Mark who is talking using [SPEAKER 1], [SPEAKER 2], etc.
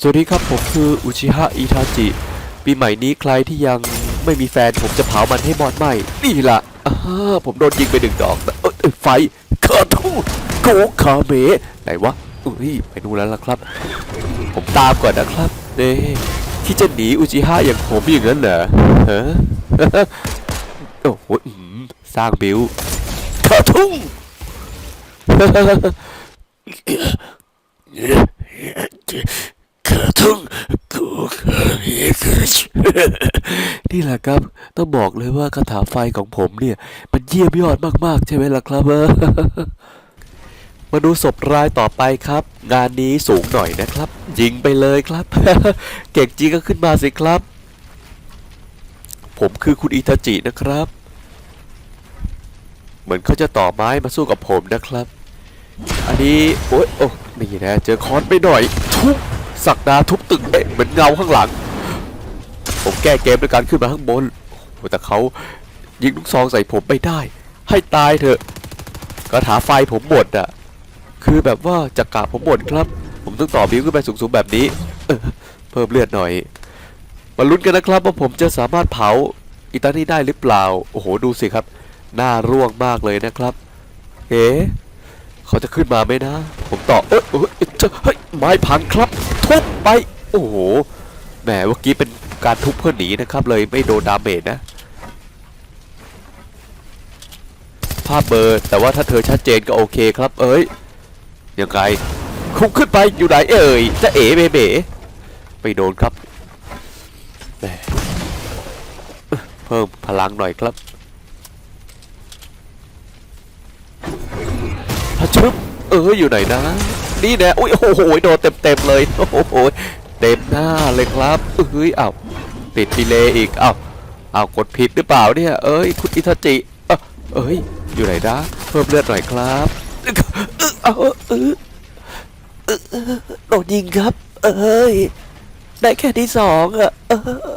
[SPEAKER 1] สวัสดีครับผมคืออุชิฮะอิทาจิ ปีใหม่นี้ใครที่ยังไม่มีแฟนผมจะเผามันให้หมอดไหมนี่ละอ่าผมโดนยิงไปหนึ่งดอกเอ้ยเอ้ยไฟคาทูโกคาเมะไหนวะอุ้ยไปนู่นแล้วล่ะครับ ผมตามก่อนนะครับเน่ที่จะหนีอุจิฮะอย่างผมอย่างนั้นเหรอฮะโอ้โหสร้างบิวคาทุ่งกรทู นี่แหละครับ ต้องบอกเลยว่าคาถาไฟของผมเนี่ย มันเยี่ยมยอดมากๆ ใช่ไหมล่ะครับมาดูศพรายต่อไปครับ งานนี้สูงหน่อยนะครับ ยิงไปเลยครับ เก่งจริงก็ขึ้นมาสิครับ ผมคือคุณอิทาจินะครับ เหมือนเขาจะต่อไม้มาสู้กับผมนะครับ อันนี้ โอ๊ยโอ้นี่นะ เจอคอนไปหน่อย ทุบสักดาทุบตึกเอ๊ะ เหมือนเงาข้างหลัง ผมแก้เกมด้วยการขึ้นมาข้างบนแต่เขายิงลูกซองใส่ผมไม่ได้ ให้ตายเถอะกระถาไฟผมหมดอะ คือแบบว่าจักระผมหมดครับ ผมต้องต่อบิวขึ้นไปสูงๆแบบนี้เพิ่มเลือดหน่อยมาลุ้นกันนะครับว่าผมจะสามารถเผาอีตานี่ได้หรือเปล่า โอ้โหดูสิครับ หน้าร่วงมากเลยนะครับ เอ๊ะเขาจะขึ้นมาไหมนะ ผมต่อเอ้ยเอ้ยเฮ้ยไม้พังครับทุบไป อ้โหแหมเมื่อกี้เป็นการทุบเพื่อหนีนะครับ เลยไม่โดนดาเมจนะ ภาพเบอร์แต่ว่าถ้าเธอชัดเจนก็โอเคครับ เอ้ยยังไงคุกขึ้นไปอยู่ไหนเอ่ยจะเอ๋เบเบ๋ไม่โดนครับแหมเพิ่มพลังหน่อยครับพระชึบเอออยู่ไหนนะ นี่แน่อุ้ยโอ้โหโดนเต็มเต็มๆเลยโอ้โห เต็มหน้าเลยครับเฮ้ยอ้าวติดดีเลย์อีกอ้าวอ้าวกดผิดหรือเปล่าเนี่ย เอ้ยคุณอิทจิเอ้เอ้ยอยู่ไหนนะเพิ่มเลือดหน่อยครับเอ้าเออเออโดนยิงครับ เอ้ยได้แค่ที่สองอะเออ